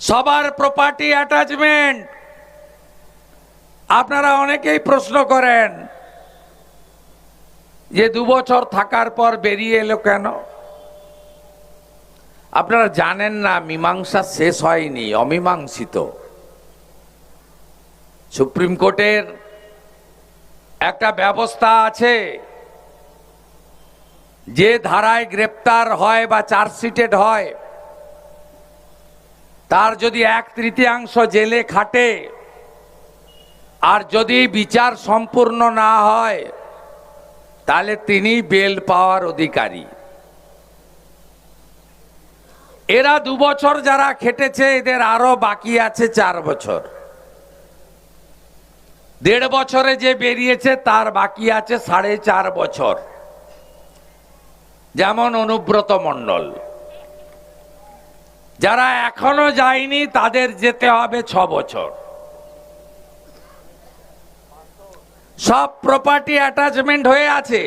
সবার property attachment আপনারা অনেকেই প্রশ্ন করেন, যে দু বছর থাকার পর বেরিয়ে এলো কেন? আপনারা জানেন না, মীমাংসা শেষ হয়নি, অমীমাংসিত। সুপ্রিম কোর্টের একটা ব্যবস্থা আছে, যে ধারায় গ্রেপ্তার হয় বা চার্জশিটেড হয়। তার যদি এক তৃতীয়াংশ জেলে খাটে, আর যদি বিচার সম্পূর্ণ না হয়, তাহলে তিনি বেল পাওয়ার অধিকারী। এরা দু বছর যারা খেটেছে, এদের আরও বাকি আছে চার বছর। দেড় বছরে যে বেরিয়েছে, তার বাকি আছে সাড়ে চার বছর। যেমন অনুব্রত মণ্ডল। যারা এখনও যায়নি, তাদের যেতে হবে ছ বছর। সব প্রপার্টি অ্যাটাচমেন্ট হয়ে আছে।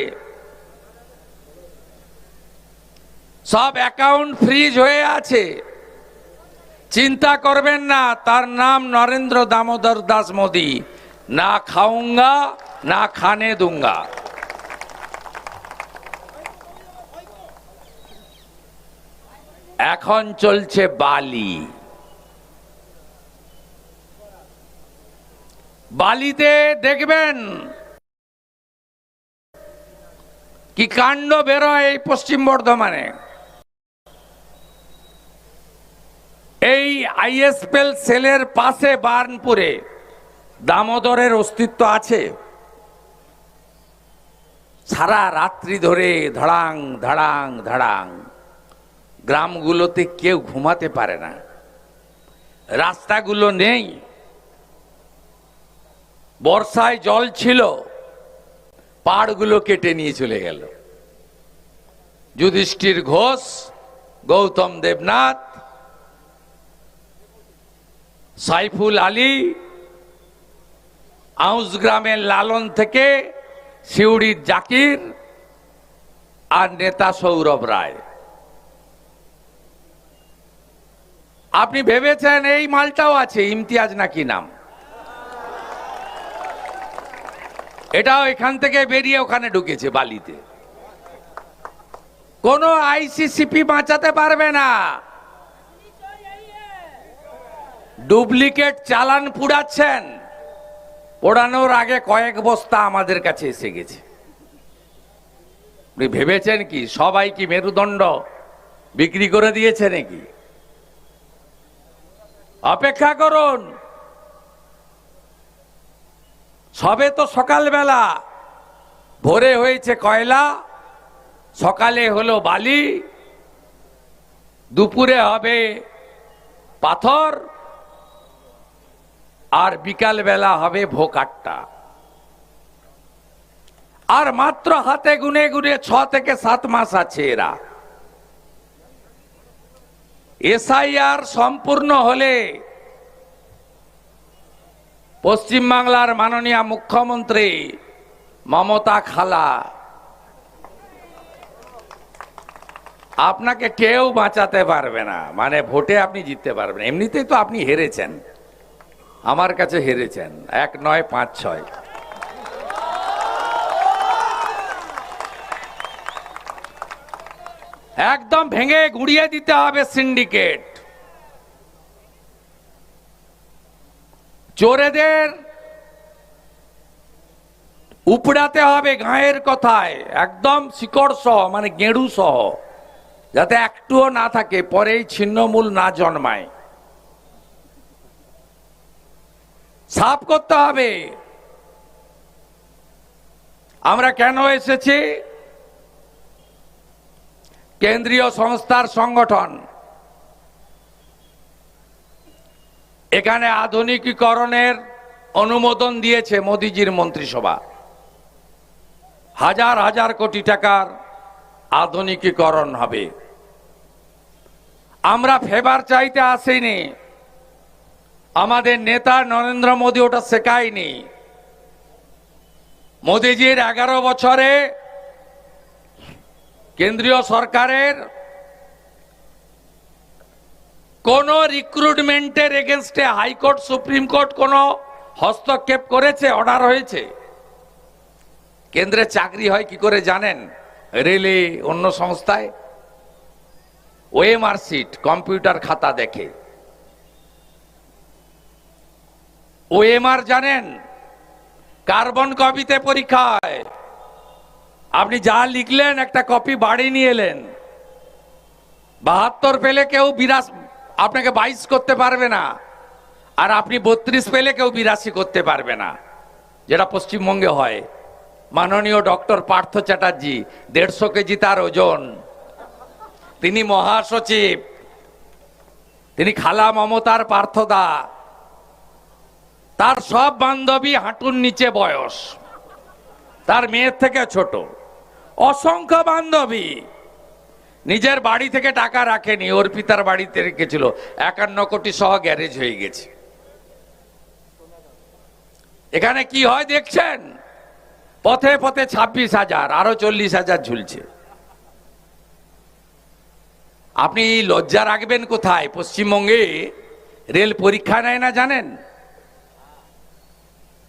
সব অ্যাকাউন্ট ফ্রিজ হয়ে আছে। চিন্তা করবেন না, তার নাম নরেন্দ্র দামোদর দাস মোদী। না খাউঙ্গা না খানে দুঙ্গা। এখন চলছে বালি। বালিতে দেখবেন কি কাণ্ড বেরোয় এই পশ্চিম বর্ধমানে। এই আইএসপেল সেলের পাশে বার্নপুরে দামোদরের অস্তিত্ব আছে। সারা রাত্রি ধরে ধড়াং ধড়াং ধড়াং। গ্রামগুলোতে কেউ ঘুমাতে পারে না। রাস্তাগুলো নেই। বর্ষায় জল ছিল পাড়গুলো কেটে নিয়ে চলে গেল। যুধিষ্ঠির ঘোষ, গৌতম দেবনাথ, সাইফুল আলী, আউস গ্রামের লালন থেকে শিউড়ির জাকির আর নেতা সৌরভ রায়। আপনি ভেবেছেন এই মালটাও আছে, ইমতিয়াজ নাকি নাম? এটাও এখান থেকে বেরিয়ে ওখানে ঢুকেছে বালিতে। কোন আইসিসিপি বাঁচাতে পারবে না। ডুপ্লিকেট চালান পুড়াচ্ছেন। পোড়ানোর আগে কয়েক বস্তা আমাদের কাছে এসে গেছে। ভেবেছেন কি সবাই কি মেরুদণ্ড বিক্রি করে দিয়েছে নাকি? অপেক্ষা করুন। সবে তো সকালবেলা। ভোরে হয়েছে কয়লা, সকালে হলো বালি, দুপুরে হবে পাথর, আর বিকাল বেলা হবে ভোকাট্টা আর মাত্র হাতে গুনে গুনে ছ থেকে সাত মাস আছে এরা। এসআইআর সম্পূর্ণ হলে পশ্চিমবাংলার মাননীয় মুখ্যমন্ত্রী মমতা খালা। আপনাকে কেউ বাঁচাতে পারবে না মানে ভোটে আপনি জিততে পারবেন এমনিতেই তো আপনি হেরেছেন, আমার কাছে হেরেছেন, এক নয় পাঁচ ছয়। একদম ভেঙে গুড়িয়ে দিতে হবে সিন্ডিকেট। চোরেদের উপড়াতে হবে গায়ের কথায়, একদম শিকড় সহ মানে গেঁড়ু সহ, যাতে একটুও না থাকে, পরেই ছিন্নমূল না জন্মায়। সাফ করতে হবে। আমরা কেন এসেছি? কেন্দ্রীয় সংস্থার সংগঠন। এখানে আধুনিকীকরণের অনুমোদন দিয়েছে মোদিজির মন্ত্রিসভা। হাজার হাজার কোটি টাকার আধুনিকীকরণ হবে। আমরা ফেভার চাইতে আসিনি। আমাদের নেতা নরেন্দ্র মোদী ওটা শেখায়নি। মোদিজির এগারো বছরে কেন্দ্রীয় সরকারের কোন রিক্রুটমেন্টের এগেনস্টে হাইকোর্ট, সুপ্রিম কোর্ট কোন হস্তক্ষেপ করেছে অর্ডার হয়েছে? কেন্দ্রে চাকরি হয়, কি করে জানেন? রেলে অন্য সংস্থায়? ওএমআর সিট কম্পিউটার খাতা দেখে। ওএমআর জানেন? কার্বন কপিতে পরীক্ষা হয়। আপনি যা লিখলেন, একটা কপি বাড়ি নিয়ে এলেন। বাহাত্তর পেলে কেউ বিরাশ, আপনাকে বাইশ করতে পারবে না। আর আপনি বত্রিশ পেলে কেউ বিরাশি করতে পারবে না। যেটা পশ্চিমবঙ্গে হয়। মাননীয় ডক্টর পার্থ চ্যাটার্জি, দেড়শো কেজি তার ওজন। তিনি মহাসচিব। তিনি খালা মমতার পার্থদা। তার সব বান্ধবী হাঁটুর নিচে বয়স। তার মেয়ের থেকে ছোট। অসংখ্য বান্ধবী। নিজের বাড়ি থেকে টাকা রাখেনি অর্পিতার বাড়িতে রেখেছিল একান্ন কোটি সহ গ্যারেজ হয়ে গেছে। এখানে কি হয় দেখছেন? পথে পথে ছাব্বিশ হাজার, আরও চল্লিশ হাজার ঝুলছে। আপনি লজ্জা রাখবেন কোথায়? পশ্চিমবঙ্গে রেল পরীক্ষা নেয় না জানেন?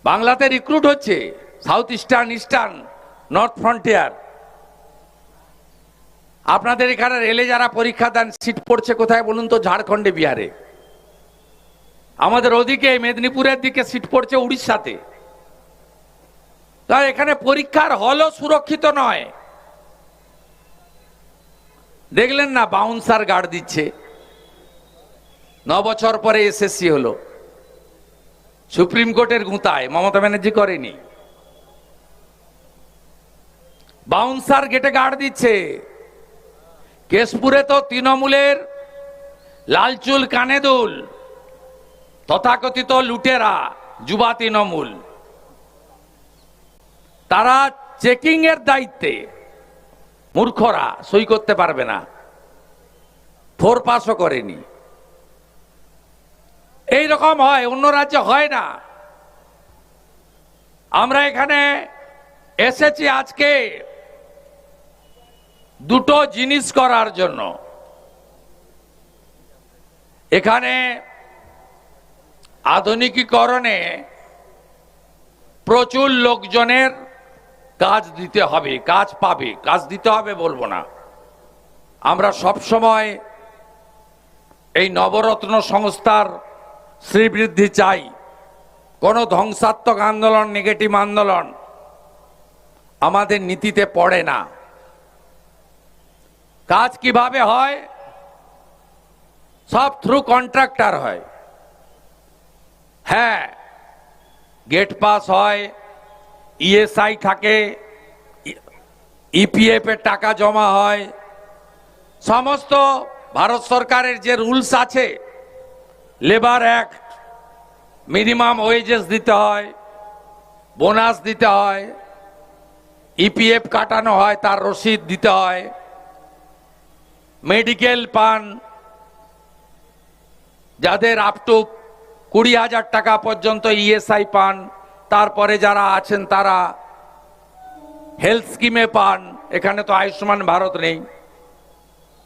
বাংলাতে রিক্রুট হচ্ছে south eastern eastern north frontier আপনাদের এখানে রেলে যারা পরীক্ষা দেন, সিট পড়ছে কোথায় বলুন তো? ঝাড়খণ্ডে, বিহারে। আমাদের ওদিকে, মেদিনীপুরের দিকে সিট পড়ছে উড়িষ্যাতে। তাই এখানে পরীক্ষার হলও সুরক্ষিত নয়। দেখলেন না বাউন্সার গার্ড দিচ্ছে। ন বছর পরে এসএসসি হলো। সুপ্রিম কোর্টের গুঁতায়, মমতা ব্যানার্জি করেনি। বাউন্সার গেটে গার্ড দিচ্ছে। কেশপুরে তো তৃণমূলের লালচুল কানেদুল তথাকথিত লুটেরা যুবা তৃণমূল। তারা চেকিং এর দায়িত্বে, মূর্খরা সই করতে পারবে না। ফোর পাসও করেনি। এই রকম হয়, অন্য রাজ্যে হয় না। আমরা এখানে এসেছি আজকে দুটো জিনিস করার জন্য। এখানে আধুনিকীকরণে প্রচুর লোকজনের কাজ দিতে হবে, কাজ পাবে, কাজ দিতে হবে বলব না। আমরা সব সময় এই নবরত্ন সংস্থার শ্রীবৃদ্ধি চাই। কোনো ধ্বংসাত্মক আন্দোলন, নেগেটিভ আন্দোলন আমাদের নীতিতে পড়ে না। কাজ কীভাবে হয়? সব থ্রু কন্ট্রাক্টর হয়। হ্যাঁ গেট পাস হয় ইএসআই থাকে ইপিএফ এর টাকা জমা হয়। সমস্ত ভারত সরকারের যে রুলস আছে লেবার অ্যাক্ট মিনিমাম ওয়েজেস দিতে হয় বোনাস দিতে হয় ইপিএফ কাটানো হয়, তার রসিদ দিতে হয়। মেডিকেল পান, যাদের আপ টু কুড়ি হাজার টাকা পর্যন্ত ইএসআই পান, তারপরে যারা আছেন তারা হেলথ স্কিমে পান, এখানে তো আয়ুষ্মান ভারত নেই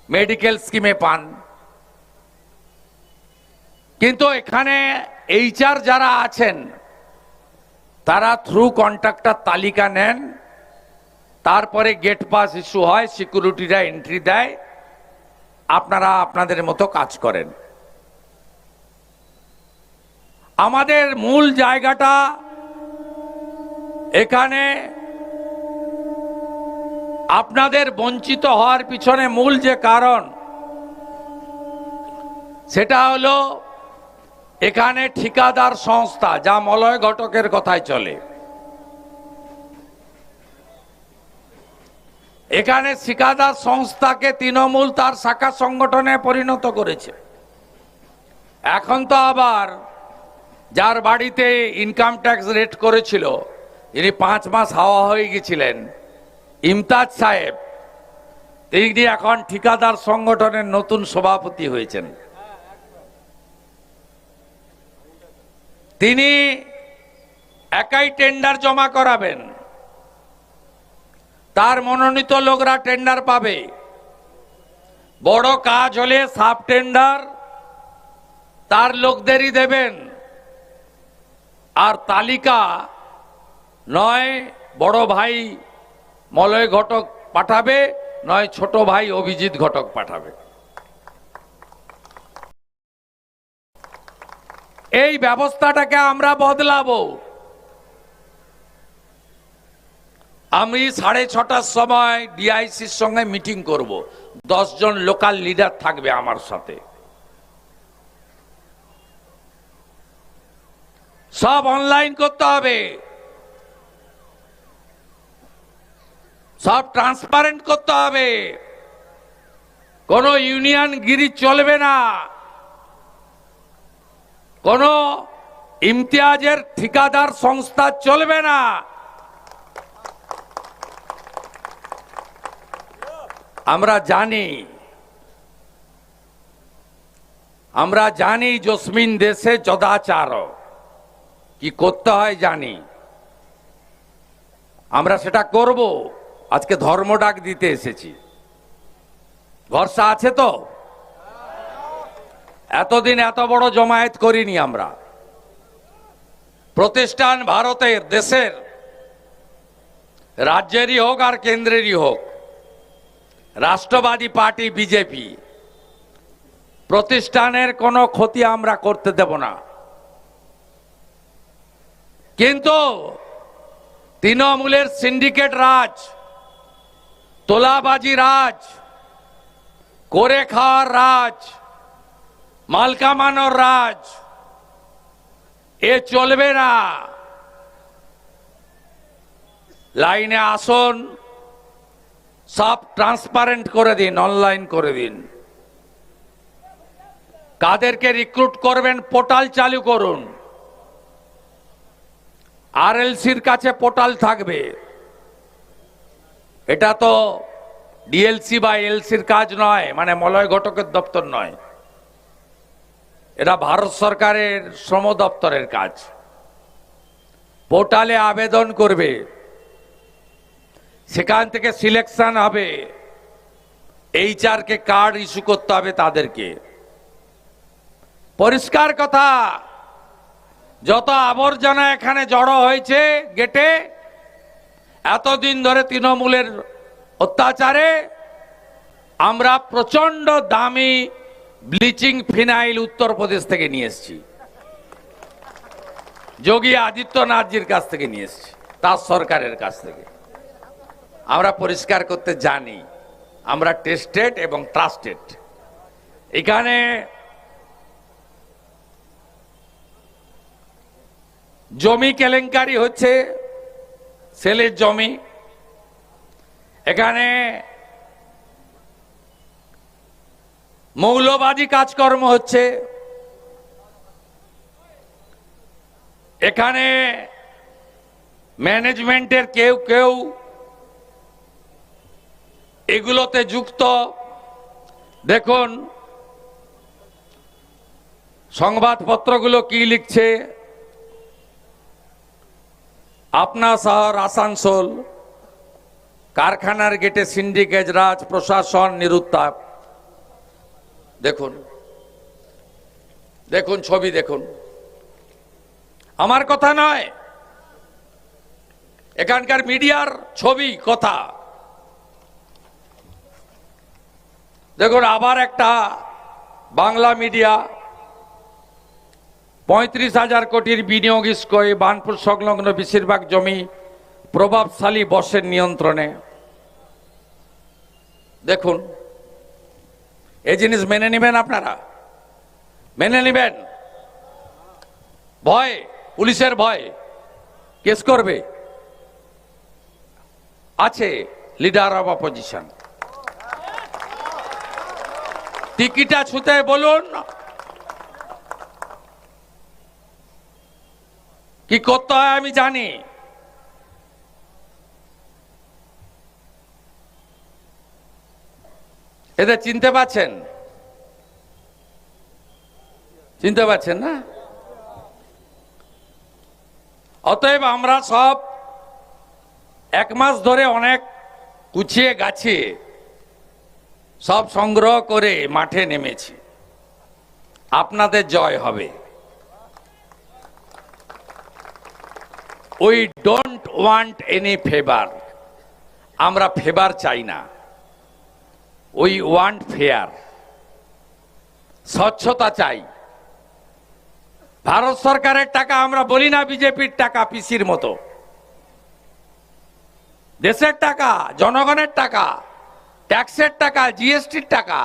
মেডিকেল স্কিমে পান। কিন্তু এখানে এইচআর যারা আছেন, তারা থ্রু কন্ট্রাক্টার তালিকা নেন, তারপরে গেট পাস ইস্যু হয় সিকিউরিটিরা এন্ট্রি দেয় আপনারা আপনাদের মতো কাজ করেন। আমাদের মূল জায়গাটা এখানে আপনাদের বঞ্চিত হওয়ার পিছনে মূল যে কারণ, সেটা হলো এখানে ঠিকাদার সংস্থা, যা মলয় ঘটকের কথায় চলে। এখানে শিকাদার সংস্থাকে তৃণমূল তার শাখা সংগঠনে পরিণত করেছে। এখন তো আবার যার বাড়িতে ইনকাম ট্যাক্স রেট করেছিল, যিনি পাঁচ মাস হাওয়া হয়ে গেছিলেন, ইমতাজ সাহেব, তিনি এখন ঠিকাদার সংগঠনের নতুন সভাপতি হয়েছেন। তিনি একাই টেন্ডার জমা করাবেন। তার মনোনীত লোকরা টেন্ডার পাবে। বড় কাজ হলে সাব টেন্ডার তার লোকদেরই দেবেন। আর তালিকা নয়, বড় ভাই মলয় ঘটক পাঠাবে, নয়, ছোট ভাই অভিজিৎ ঘটক পাঠাবে। এই ব্যবস্থাটাকে আমরা বদলাবো। আমি সাড়ে ছটার সময় ডিআইসির সঙ্গে মিটিং করব। জন লোকাল লিডার থাকবে আমার সাথে। সব অনলাইন করতে হবে। সব ট্রান্সপারেন্ট করতে হবে। কোনো ইউনিয়ন গিরি চলবে না। কোনো ইমতিয়াজের ঠিকাদার সংস্থা চলবে না। আমরা জানি আমরা জানি জসমিন দেশে যদাচার। কি করতে হয় জানি। আমরা সেটা করব। আজকে ধর্ম ডাক দিতে এসেছি। ভরসা আছে তো? এতদিন এত বড় জমায়েত করিনি আমরা। প্রতিষ্ঠান ভারতের, দেশের। রাজ্যেরই হোক আর কেন্দ্রেরই হোক। রাষ্ট্রবাদী পার্টি বিজেপি। প্রতিষ্ঠানের কোনো ক্ষতি আমরা করতে দেব না। কিন্তু তৃণমূলের সিন্ডিকেট রাজ, তোলাবাজি রাজ, করে খাওয়ার রাজ, মাল কামানোর রাজ, এ চলবে না। লাইনে আসুন। সব ট্রান্সপারেন্ট করে দিন অনলাইন করে দিন। কাদেরকে রিক্রুট করবেন পোর্টাল চালু করুন। আরএলসির কাছে পোর্টাল থাকবে। এটা তো ডিএলসি বা এলসির কাজ নয় মানে মলয় ঘটকের দপ্তর নয়। এটা ভারত সরকারের শ্রম দপ্তরের কাজ। পোর্টালে আবেদন করবে। সেখান থেকে সিলেকশন হবে। এইচআর কে কার্ড ইস্যু করতে হবে তাদেরকে। পরিষ্কার কথা, যত আবর্জনা এখানে জড়ো হয়েছে গেটে এতদিন ধরে তৃণমূলের অত্যাচারে, আমরা প্রচণ্ড দামি ব্লিচিং ফিনাইল উত্তরপ্রদেশ থেকে নিয়ে এসেছি। যোগী আদিত্যনাথজির কাছ থেকে নিয়ে এসেছি, তার সরকারের কাছ থেকে। আমরা পরিষ্কার করতে জানি, আমরা টেস্টেড এবং ট্রাস্টেড এখানে জমি কেলেঙ্কারি হচ্ছে, সেলের জমি। এখানে মৌলবাদী কাজকর্ম হচ্ছে। এখানে ম্যানেজমেন্টের কেউ কেউ এগুলোতে যুক্ত। দেখুন, সংবাদপত্রগুলো কি লিখছে? আপনা শহর, আসানসোল, কারখানার গেটে সিন্ডিকেট রাজ প্রশাসন নিরুত্তাপ। দেখুন দেখুন, ছবি দেখুন। আমার কথা নয়, এখানকার মিডিয়ার ছবি, কথা। দেখুন, আবার একটা বাংলা মিডিয়া পঁয়ত্রিশ হাজার কোটির বিনিয়োগ ইস্কোয় বানপুর সংলগ্ন বেশিরভাগ জমি প্রভাবশালী বসের নিয়ন্ত্রণে। দেখুন, এই জিনিস মেনে নেবেন আপনারা? মেনে নেবেন? ভয়, পুলিশের ভয়। কেস করবে? আছে লিডার অব অপোজিশন টিকিটা ছুতে বলুন। কি করতে হয় আমি জানি। এদের চিনতে পাচ্ছেন চিনতে পাচ্ছেন না? অতএব আমরা সব এক মাস ধরে অনেক কুচিয়ে গাছিয়ে সব সংগ্রহ করে মাঠে নেমেছি। আপনাদের জয় হবে। We don't want any favour আমরা ফেভার চাই না। উই ওয়ান্ট ফেয়ার স্বচ্ছতা চাই। ভারত সরকারের টাকা আমরা বলি না, বিজেপির টাকা, পিসির মতো। দেশের টাকা, জনগণের টাকা। ট্যাক্সের টাকা, জিএসটির টাকা।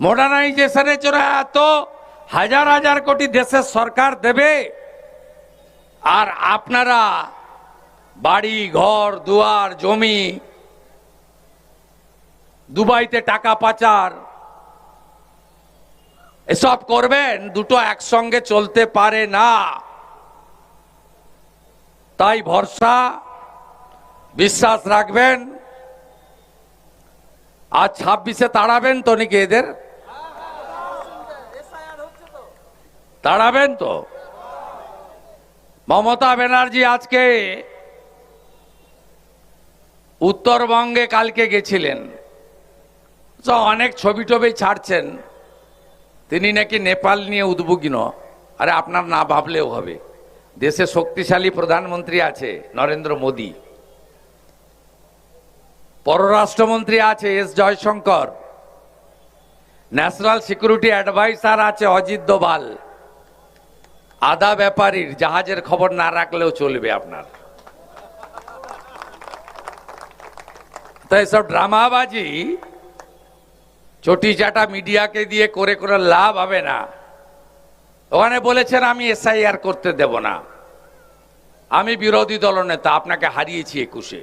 মডার্নাইজেশনের জন্য এত হাজার হাজার কোটি দেশের সরকার দেবে, আর আপনারা বাড়ি, ঘর, দুয়ার, জমি, দুবাইতে টাকা পাচার, এসব করবেন, দুটো একসঙ্গে চলতে পারে না। তাই ভরসা বিশ্বাস রাখবেন? আর ছাব্বিশে তাড়াবেন তো নাকি এদের? তাড়াবেন তো? মমতা ব্যানার্জি আজকে উত্তরবঙ্গে কালকে গেছিলেন। অনেক ছবি টবি ছাড়ছেন। তিনি নাকি নেপাল নিয়ে উদ্বিগ্ন। আরে আপনার না ভাবলেও হবে। দেশে শক্তিশালী প্রধানমন্ত্রী আছে নরেন্দ্র মোদী। পররাষ্ট্রমন্ত্রী আছে S Jaishankar, national security advisor আছে অজিত দোভাল। আদা ব্যাপারীর জাহাজের খবর না রাখলেও চলবে আপনার। তো এসব ড্রামাবাজি চটি চাটা মিডিয়াকে দিয়ে করে করে লাভ হবে না। ওখানে বলেছেন, আমি এসআইআর করতে দেব না। আমি বিরোধী দলনেতা, আপনাকে হারিয়েছি একুশে।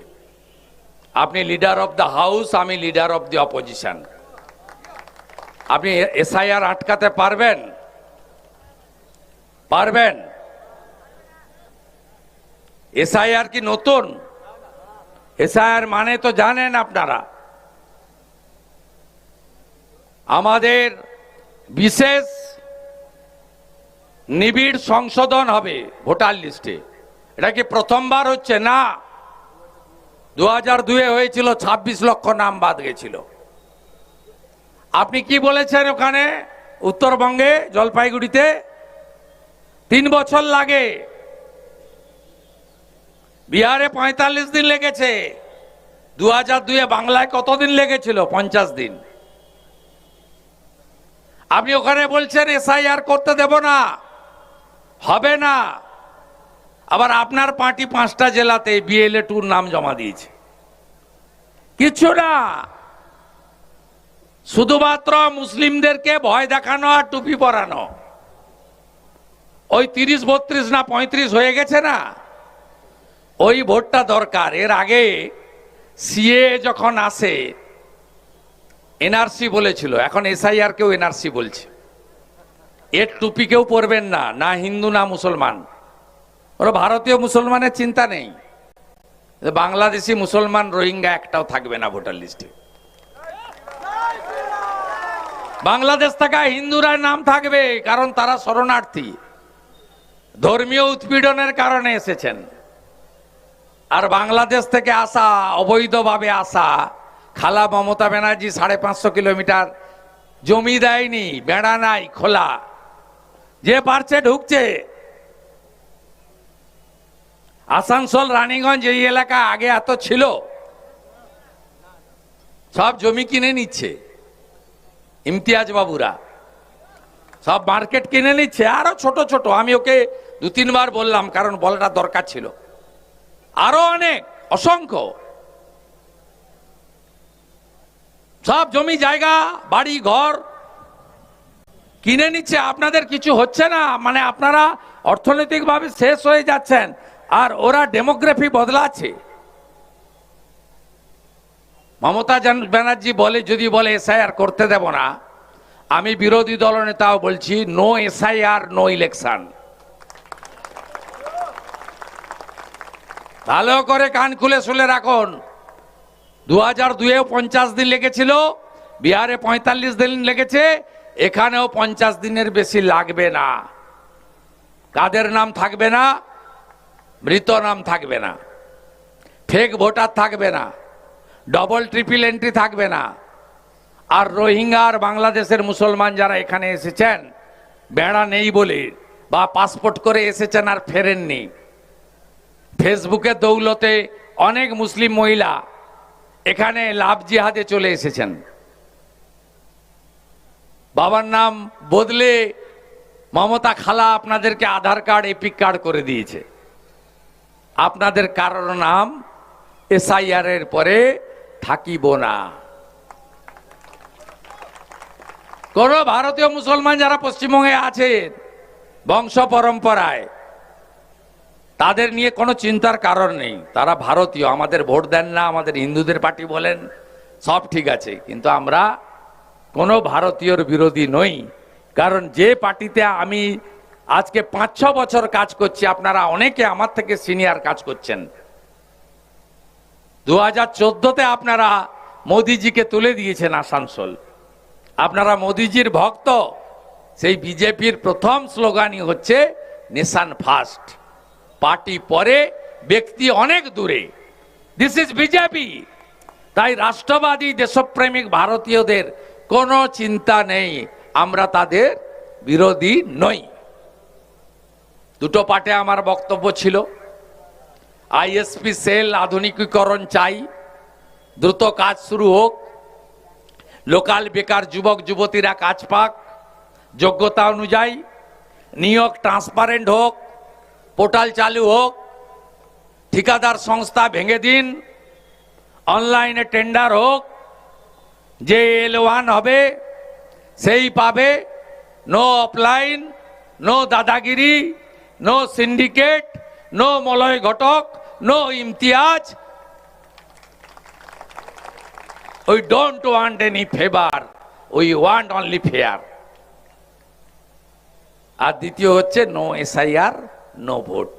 আপনি লিডার অফ দ্য হাউস আমি লিডার অফ দি অপোজিশন আপনি এসআইআর আটকাতে পারবেন? পারবেন? এসআইআর কি নতুন? এসআইআর মানে তো জানেন আপনারা। আমাদের বিশেষ নিবিড় সংশোধন হবে ভোটার লিস্টে। এটা কি প্রথমবার হচ্ছে? না। দু হাজার দুয়ে হয়েছিল ২৬ লক্ষ নাম বাদ গেছিল। আপনি কি বলেছেন ওখানে? উত্তরবঙ্গে, জলপাইগুড়িতে? তিন বছর লাগে। বিহারে পঁয়তাল্লিশ দিন লেগেছে। দু হাজার দুয়ে বাংলায় কতদিন লেগেছিল? পঞ্চাশ দিন। আপনি ওখানে বলছেন, এসআইআর করতে দেব না। হবে না। আবার আপনার পার্টি পাঁচটা জেলাতে বিএলএ টুর নাম জমা দিয়েছে। কিছু না। শুধুমাত্র মুসলিমদেরকে ভয় দেখানো আর টুপি পরানো। ওই তিরিশ, বত্রিশ না পঁয়ত্রিশ হয়ে গেছে না? ওই ভোটটা দরকার। এর আগে সিএ যখন আসে এনআরসি বলেছিল। এখন এসআইআর কেউ এনআরসি বলছে। এর টুপি কেউ পরবেন না না হিন্দু, না মুসলমান। ওরা ভারতীয় মুসলমানের চিন্তা নেই। বাংলাদেশি মুসলমান রোহিঙ্গা একটাও থাকবে না ভোটার লিস্টে। বাংলাদেশ থেকে হিন্দুরা নাম থাকবে, কারণ তারা শরণার্থী। ধর্মীয় উৎপীড়নের কারণে এসেছেন। আর বাংলাদেশ থেকে আসা, অবৈধভাবে আসা খালা মমতা ব্যানার্জি সাড়ে পাঁচশো কিলোমিটার জমি দেয়নি, বেড়া নাই, খোলা। যে পারছে ঢুকছে। আসানসোল, রানীগঞ্জ এই এলাকা আগে এত ছিল। সব জমি কিনে নিচ্ছে, ইমতিয়াজ বাবুরা। সব মার্কেট কিনে নিচ্ছে, আরও ছোট ছোট। আমি ওকে দু তিনবার বললাম, কারণ বলাটা দরকার ছিল। আরও অনেক, অসংখ্য। সব জমি, জায়গা, বাড়ি, ঘর কিনে নিচ্ছে। আপনাদের কিছু হচ্ছে না মানে আপনারা অর্থনৈতিকভাবে শেষ হয়ে যাচ্ছেন। আর ওরা ডেমোগ্রাফি বদলাচ্ছে। মমতা ব্যানার্জি বলে, যদি বলে এসআইআর করতে দেব না, আমি বিরোধী দলনেতাও বলছি নো এসআইআর নো ইলেকশন ভালো করে কান খুলে শুলে রাখুন। দু হাজার দুয়ে পঞ্চাশ দিন লেগেছিল, বিহারে পঁয়তাল্লিশ দিন লেগেছে, এখানেও পঞ্চাশ দিনের বেশি লাগবে না। কাদের নাম থাকবে না? মৃত নাম থাকবে না। ফেক ভোটার থাকবে না। ডবল ট্রিপল এন্ট্রি থাকবে না। আর রোহিঙ্গা আর বাংলাদেশের মুসলমান যারা এখানে এসেছেন, বেড়া নেই বলে বা পাসপোর্ট করে এসেছেন আর ফেরেননি। ফেসবুকে দৌলতে অনেক মুসলিম মহিলা এখানে লাভ জিহাদে চলে এসেছেন। বাবার নাম বদলে মমতা খালা আপনাদেরকে আধার কার্ড এপিক কার্ড করে দিয়েছে। আপনাদের কারোর নাম এসআইআর এর পরে থাকিব না। কোন ভারতীয় মুসলমান যারা পশ্চিমবঙ্গে আছেন, বংশ পরম্পরায়, তাদের নিয়ে কোনো চিন্তার কারণ নেই। তারা ভারতীয়, আমাদের ভোট দেন না, আমাদের হিন্দুদের পার্টি বলেন, সব ঠিক আছে। কিন্তু আমরা কোনো ভারতীয়র বিরোধী নই। কারণ যে পার্টিতে আমি আজকে পাঁচ, ছ বছর কাজ করছি। আপনারা অনেকে আমার থেকে সিনিয়র কাজ করছেন। দু হাজার চোদ্দতে আপনারা মোদিজিকে তুলে দিয়েছেন আসানসোল। আপনারা মোদিজির ভক্ত। সেই বিজেপির প্রথম স্লোগানই হচ্ছে নেশান ফার্স্ট পার্টি পরে, ব্যক্তি অনেক দূরে। This is BJP. তাই রাষ্ট্রবাদী, দেশপ্রেমিক ভারতীয়দের কোনো চিন্তা নেই। আমরা তাদের বিরোধী নই। দুটো পাটে আমার বক্তব্য ছিল। আইএসপি সেল আধুনিকীকরণ চাই, দ্রুত কাজ শুরু হোক, লোকাল বেকার যুবক যুবতীরা কাজ পাক, যোগ্যতা অনুযায়ী নিয়োগ ট্রান্সপারেন্ট হোক, পোর্টাল চালু হোক, ঠিকাদার সংস্থা ভেঙে দিন, অনলাইনে টেন্ডার হোক, যে এল ওয়ান হবে সেই পাবে, no offline, no dadagiri no syndicate, no Malay Ghatak, no Imtiaz. We don't want any favour we want only fair আর দ্বিতীয় হচ্ছে নো এসআইআর নো ভোট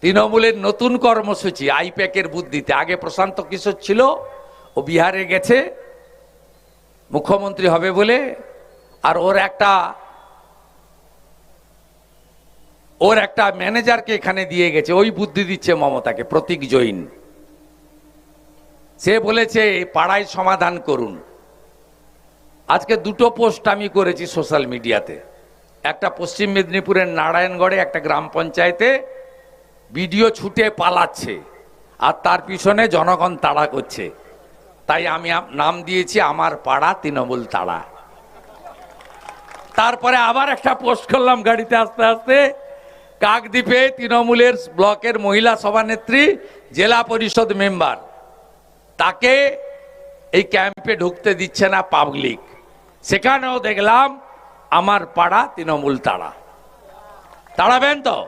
তৃণমূলের নতুন কর্মসূচি, আইপ্যাকের বুদ্ধিতে। আগে প্রশান্ত কিশোর ছিল, ও বিহারে গেছে। মুখ্যমন্ত্রী হবে বলে, আর ওর একটা ওর একটা ম্যানেজারকে এখানে দিয়ে গেছে, ওই বুদ্ধি দিচ্ছে মমতাকে, প্রতীক জৈন। সে বলেছে, পাড়ায় সমাধান করুন। আজকে দুটো পোস্ট আমি করেছি সোশ্যাল মিডিয়াতে। একটা পশ্চিম মেদিনীপুরের নারায়ণগড়ে, একটা গ্রাম পঞ্চায়েতে। ভিডিও ছুটে পালাচ্ছে, আর তার পিছনে জনগণ তাড়া করছে। তাই আমি নাম দিয়েছি আমার পাড়া তৃণমূল তাড়া। তারপরে আবার একটা পোস্ট করলাম গাড়িতে আস্তে আস্তে। কাকদ্বীপে তৃণমূলের ব্লকের মহিলা সভানেত্রী, জেলা পরিষদ মেম্বার। তাকে এই ক্যাম্পে ঢুকতে দিচ্ছে না পাবলিক। সেখানেও দেখলাম আমার পাড়া তৃণমূল তাড়া তাড়াবেন তো?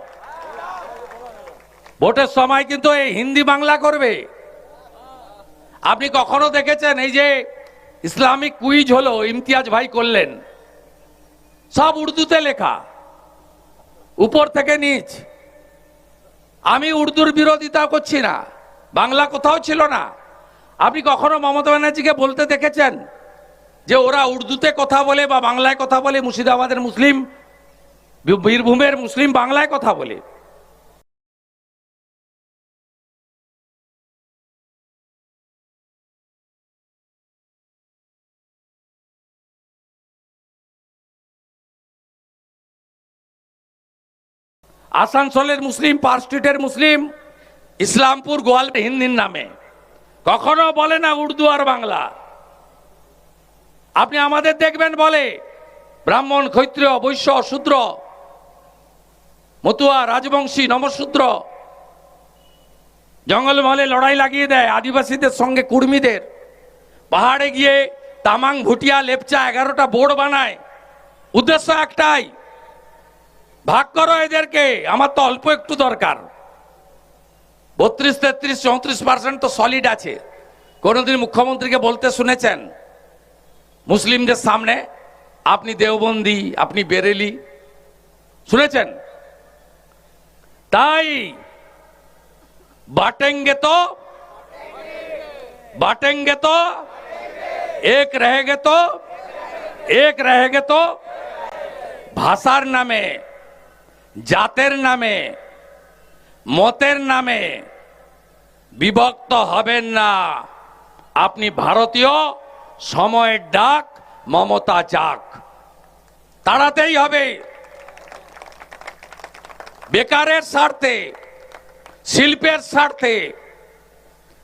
ভোটের সময় কিন্তু এই হিন্দি বাংলা করবে। আপনি কখনো দেখেছেন এই যে ইসলামিক কুইজ হলো, ইমতিয়াজ ভাই করলেন? সব উর্দুতে লেখা। উপর থেকে নিচ। আমি উর্দুর বিরোধিতা করছি না, বাংলা কোথাও ছিল না। আপনি কখনো মমতা ব্যানার্জিকে বলতে দেখেছেন যে ওরা উর্দুতে কথা বলে বা বাংলায় কথা বলে, মুর্শিদাবাদের মুসলিম, বীরভূমের মুসলিম বাংলায় কথা বলে? আসানসোলের মুসলিম, পার্ক স্ট্রিটের মুসলিম, ইসলামপুর গোয়ালপাড়া হিন্দির নামে। কখনো বলে না উর্দু আর বাংলা। আপনি আমাদের দেখবেন বলে, ব্রাহ্মণ, ক্ষত্রিয় বৈশ্য শূদ্র মতুয়া, রাজবংশী, নমশূদ্র জঙ্গলমহলে লড়াই লাগিয়ে দেয় আদিবাসীদের সঙ্গে কুর্মীদের। পাহাড়ে গিয়ে তামাং, ভুটিয়া, লেপচা এগারোটা বোর্ড বানায়। উদ্দেশ্য একটাই ভাগ করো এদেরকে আমার তো অল্প একটু দরকার বত্রিশ তেত্রিশ চৌত্রিশ পার্সেন্ট তো সলিড আছে কোনোদিন মুখ্যমন্ত্রীকে বলতে শুনেছেন মুসলিমদের সামনে আপনি দেওবন্দি আপনি বেরেলি শুনেছেন তাই बांटेंगे तो बांटेंगे तो एक रहेंगे तो एक रहेंगे तो ভাষার নামে জাতের নামে, মতের নামে বিভক্ত হবেন না। আপনি ভারতীয়, সময়ের ডাক, মমতা যাক। তাড়াতেই হবে। বেকারের স্বার্থে, শিল্পের স্বার্থে,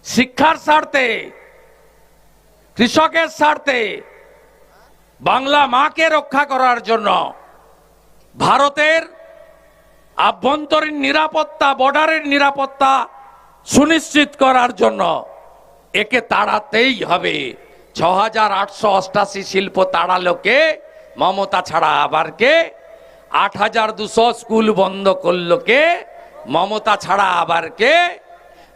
শিক্ষার স্বার্থে, কৃষকের স্বার্থে বাংলা মাকে রক্ষা করার জন্য ভারতের আভ্যন্তরীণ নিরাপত্তা, বর্ডারের নিরাপত্তা সুনিশ্চিত করার জন্য একে তাড়াতেই হবে। ছ হাজার আটশো অষ্টাশি শিল্প তাড়ালো কে? মমতা ছাড়া আবার কে? আট হাজার দুশো স্কুল বন্ধ করল কে? মমতা ছাড়া আবার কে?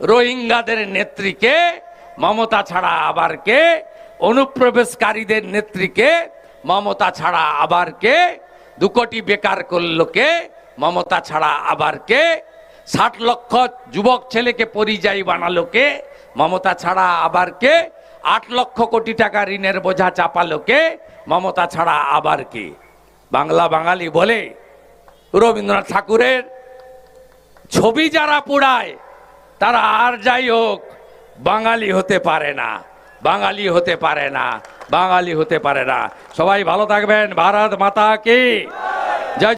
রোহিঙ্গাদের নেত্রীকে মমতা ছাড়া আবার কে? অনুপ্রবেশকারীদের নেত্রীকে মমতা ছাড়া আবার কে? দু কোটি বেকার করল কে? মমতা ছাড়া আবার কে? ষাট লক্ষ যুবক ছেলেকে পরিযায়ী বানালো কে? মমতা ছাড়া আবার কে? আট লক্ষ কোটি টাকা ঋণের বোঝা চাপালো কে? মমতা ছাড়া আবার কে? বাংলা বাঙালি বলে, রবীন্দ্রনাথ ঠাকুরের ছবি যারা পোড়ায়, তারা আর যাই হোক, বাঙালি হতে পারে না, বাঙালি হতে পারে না, বাঙালি হতে পারে না। সবাই ভালো থাকবেন, ভারত মাতা কি।